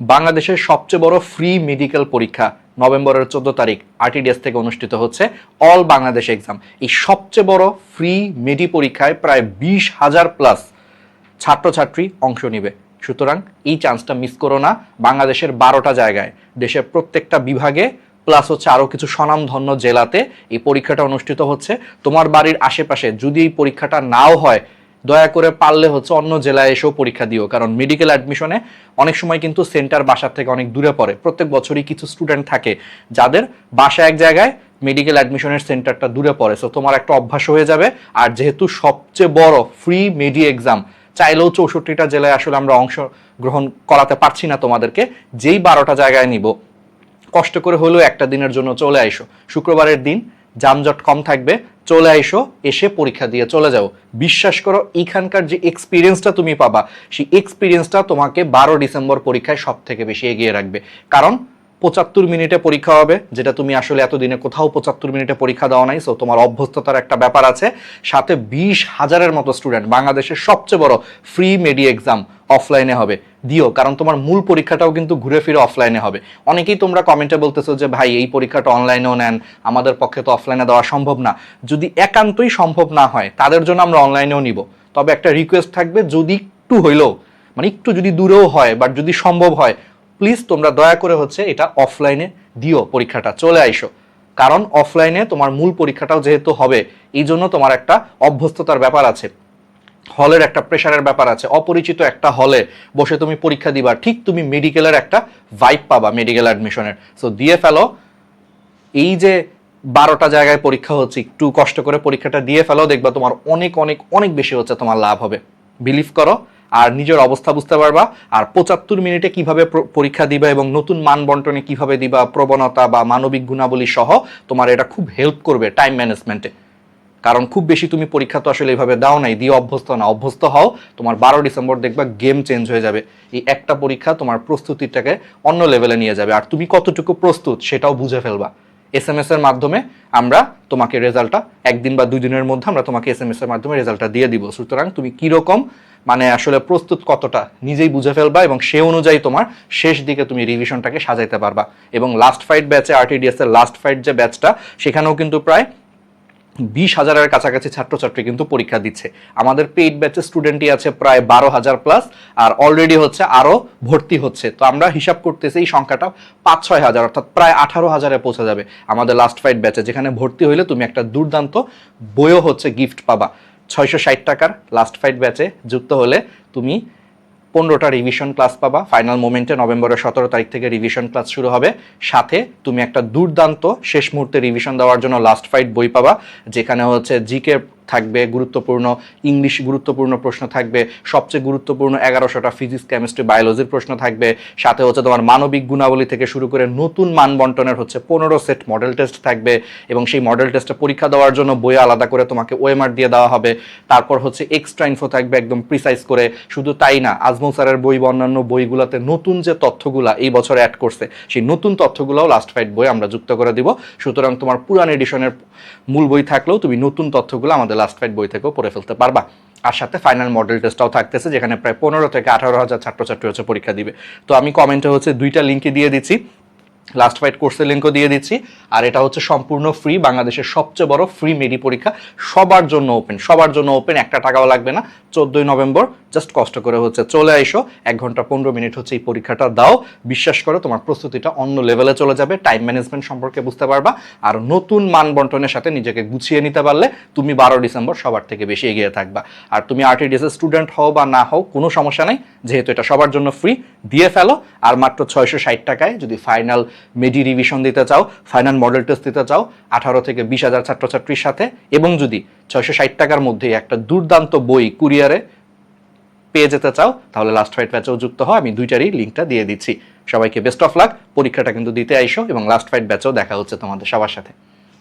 বাংলাদেশের সবচেয়ে বড় ফ্রি মেডিকেল পরীক্ষা নভেম্বরের চোদ্দ তারিখ আরটিডিএস থেকে অনুষ্ঠিত হচ্ছে অল বাংলাদেশ এক্সাম এই সবচেয়ে বড় ফ্রি মেডি পরীক্ষায় প্রায় বিশ হাজার প্লাস ছাত্রছাত্রী অংশ নেবে। সুতরাং এই চান্সটা মিস করো না। বাংলাদেশের বারোটা জায়গায়, দেশের প্রত্যেকটা বিভাগে প্লাস হচ্ছে আরও কিছু স্বনামধন্য জেলাতে এই পরীক্ষাটা অনুষ্ঠিত হচ্ছে। তোমার বাড়ির আশেপাশে যদি এই পরীক্ষাটা নাও হয় দয়া করে পারলে হচ্ছে অন্য জেলায় এসেও পরীক্ষা দিও, কারণ মেডিকেল অ্যাডমিশনে অনেক সময় কিন্তু সেন্টার বাসার থেকে অনেক দূরে পড়ে। প্রত্যেক বছরই কিছু স্টুডেন্ট থাকে যাদের বাসা এক জায়গায় মেডিকেল অ্যাডমিশনের সেন্টারটা দূরে পড়ে। সো তোমার একটা অভ্যাস হয়ে যাবে। আর যেহেতু সবচেয়ে বড় ফ্রি মেডি এক্সাম চাইলেও চৌষট্টিটা জেলায় আসলে আমরা অংশ গ্রহণ করাতে পারছি না তোমাদেরকে। যেই বারোটা জায়গায় নিব, কষ্ট করে হলেও একটা দিনের জন্য চলে আইসো। শুক্রবারের দিন যানজট কম থাকবে, চলে আইসো, এসে পরীক্ষা দিয়ে চলে যাও। বিশ্বাস করো, এখানকার যে এক্সপিরিয়েন্সটা তুমি পাবা, সেই এক্সপিরিয়েন্সটা তোমাকে বারো ডিসেম্বর পরীক্ষায় সব থেকে বেশি এগিয়ে রাখবে। কারণ পঁচাত্তর মিনিটে পরীক্ষা হবে, যেটা তুমি আসলে এতদিনে কোথাও পঁচাত্তর মিনিটে পরীক্ষা দেওয়া নাই সো তোমার অভ্যস্ততার একটা ব্যাপার আছে। সাথে বিশ হাজারের মতো স্টুডেন্ট বাংলাদেশের সবচেয়ে বড় ফ্রি মেডি এক্সাম অফলাইনে হবে। দিও, কারণ তোমার মূল পরীক্ষাটাও কিন্তু ঘুরে ফিরে অফলাইনে হবে। অনেকেই তোমরা কমেন্টে বলতেছো যে, ভাই, এই পরীক্ষাটা অনলাইনেও নেন, আমাদের পক্ষে তো অফলাইনে দেওয়া সম্ভব না। যদি একান্তই সম্ভব না হয়, তাদের জন্য আমরা অনলাইনেও নিব। তবে একটা রিকোয়েস্ট থাকবে, যদি একটু হইলেও মানে একটু যদি দূরেও হয় বাট যদি সম্ভব হয় প্লিজ তোমরা দয়া করে হচ্ছে এটা অফলাইনে দিও পরীক্ষাটা, চলে আইসো। কারণ অফলাইনে তোমার মূল পরীক্ষাটাও যেহেতু হবে, এই জন্য তোমার একটা অভ্যস্ততার ব্যাপার আছে। হলের একটা প্রেশারের ব্যাপার আছে, অপরিচিত একটা হলে বসে তুমি পরীক্ষা দিবা, ঠিক তুমি মেডিকেলের একটা ভাইব পাবা মেডিকেল অ্যাডমিশনের সো দিয়ে ফেলো, এই যে বারোটা জায়গায় পরীক্ষা হচ্ছে, একটু কষ্ট করে পরীক্ষাটা দিয়ে ফেলো, দেখবা তোমার অনেক অনেক অনেক বেশি হচ্ছে, তোমার লাভ হবে। বিলিভ করো আর নিজের অবস্থা বুঝতে পারবা। আর পঁচাত্তর মিনিটে কীভাবে প্র- পরীক্ষা দিবা এবং নতুন মান বন্টনে কীভাবে দিবা, প্রবণতা বা মানবিক গুণাবলী সহ তোমার এটা খুব হেল্প করবে টাইম ম্যানেজমেন্টে কারণ খুব বেশি তুমি পরীক্ষা তো আসলে এইভাবে দাও নাই, দিয়ে অভ্যস্ত না। অভ্যস্ত হও, তোমার বারো ডিসেম্বর দেখবা গেম চেঞ্জ হয়ে যাবে। এই একটা পরীক্ষা তোমার প্রস্তুতিটাকে অন্য লেভেলে নিয়ে যাবে। আর তুমি কতটুকু প্রস্তুত সেটাও বুঝে ফেলবা। এস এম এস এর মাধ্যমে আমরা তোমাকে রেজাল্টটা একদিন বা দুই দিনের মধ্যে আমরা তোমাকে এস এম এস এর মাধ্যমে রেজাল্টটা দিয়ে দিব। সুতরাং তুমি কীরকম মানে আসলে প্রস্তুত কতটা নিজেই বুঝে ফেলবা এবং সে অনুযায়ী তোমার শেষ দিকে তুমি রিভিশনটাকে সাজাইতে পারবা। এবং লাস্ট ফাইট ব্যাচে আরটিডিএস এর লাস্ট ফাইট যে ব্যাচটা সেখানেও কিন্তু প্রায় বিশ হাজারের কাছাকাছি ছাত্রছাত্রী কিন্তু পরীক্ষা দিচ্ছে। আমাদের পেইড ব্যাচে স্টুডেন্টই আছে প্রায় বারো হাজার প্লাস আর অলরেডি হচ্ছে আরও ভর্তি হচ্ছে। তো আমরা হিসাব করতেছি এই সংখ্যাটা পাঁচ ছয় হাজার, অর্থাৎ প্রায় আঠারো হাজারে পৌঁছে যাবে আমাদের লাস্ট ফাইট ব্যাচে যেখানে ভর্তি হইলে তুমি একটা দুর্দান্ত বইও হচ্ছে গিফট পাবা। ছয়শো ষাট টাকার লাস্ট ফাইট ব্যাচে যুক্ত হলে তুমি পনেরোটা রিভিশন ক্লাস পাবা। ফাইনাল মোমেন্টে নভেম্বরের সতেরো তারিখ থেকে রিভিশন ক্লাস শুরু হবে। সাথে তুমি একটা দুর্দান্ত শেষ মুহূর্তে রিভিশন দেওয়ার জন্য লাস্ট ফাইট বই পাবা, যেখানে হচ্ছে জিকে থাকবে, গুরুত্বপূর্ণ ইংলিশ গুরুত্বপূর্ণ প্রশ্ন থাকবে, সবচেয়ে গুরুত্বপূর্ণ এগারোশোটা ফিজিক্স কেমিস্ট্রি বায়োলজির প্রশ্ন থাকবে, সাথে হচ্ছে তোমার মানবিক গুণাবলী থেকে শুরু করে নতুন মান বন্টনের হচ্ছে পনেরো সেট মডেল টেস্ট থাকবে এবং সেই মডেল টেস্টে পরীক্ষা দেওয়ার জন্য বই আলাদা করে তোমাকে ওএমআর দিয়ে দেওয়া হবে। তারপর হচ্ছে এক্সট্রা ইনফো থাকবে একদম প্রিসাইজ করে। শুধু তাই না, আজমল স্যারের বই বা অন্যান্য বইগুলোতে নতুন যে তথ্যগুলা এই বছর অ্যাড করছে, সেই নতুন তথ্যগুলোও লাস্ট ফাইট বই আমরা যুক্ত করে দিব। সুতরাং তোমার পুরান এডিশনের মূল বই থাকলেও তুমি নতুন তথ্যগুলো আমাদের লাস্ট ফাইট বই থেকেও পড়ে ফেলতে পারবা। আর সাথে ফাইনাল মডেল টেস্টটাও থাকতেছে, যেখানে প্রায় পনেরো থেকে আঠারো হাজার ছাত্রছাত্রী হচ্ছে পরীক্ষা দিবে। তো আমি কমেন্টে হচ্ছে দুইটা লিঙ্কে দিয়ে দিচ্ছি। লাস্ট ফাইট কোর্সের লিঙ্কও দিয়ে দিচ্ছি। আর এটা হচ্ছে সম্পূর্ণ ফ্রি বাংলাদেশের সবচেয়ে বড় ফ্রি মেডি পরীক্ষা। সবার জন্য ওপেন সবার জন্য ওপেন একটা টাকাও লাগবে না। চোদ্দোই নভেম্বর জাস্ট কষ্ট করে হচ্ছে চলে আইসো। এক ঘণ্টা পনেরো মিনিট হচ্ছে এই পরীক্ষাটা দাও। বিশ্বাস করো, তোমার প্রস্তুতিটা অন্য লেভেলে চলে যাবে। টাইম ম্যানেজমেন্ট সম্পর্কে বুঝতে পারবা। আর নতুন মান বন্টনের সাথে নিজেকে গুছিয়ে নিতে পারলে তুমি বারো ডিসেম্বর সবার থেকে বেশি এগিয়ে থাকবা। আর তুমি আরটিডিএস এর স্টুডেন্ট হও বা না হও, কোনো সমস্যা নেই। যেহেতু এটা সবার জন্য ফ্রি দিয়ে ফেলো। আর মাত্র ছয়শো ষাট টাকায় যদি ফাইনাল মেডি রিভিশন দিতে চাও ফাইনাল মডেল টেস্ট দিতে চাও, আঠারো থেকে বিশ হাজার ছাত্রছাত্রীর সাথে এবং যদি ছয়শো ষাট টাকার মধ্যে একটা দুর্দান্ত বই কুরিয়ারে পেয়ে যেতে চাও, তাহলে লাস্ট ফাইট ব্যাচেও যুক্ত হও। আমি দুইটারই লিঙ্কটা দিয়ে দিচ্ছি। সবাইকে বেস্ট অফ লাক পরীক্ষাটা কিন্তু দিতে আইসো এবং লাস্ট ফাইট ব্যাচেও দেখা হচ্ছে তোমাদের সবার সাথে।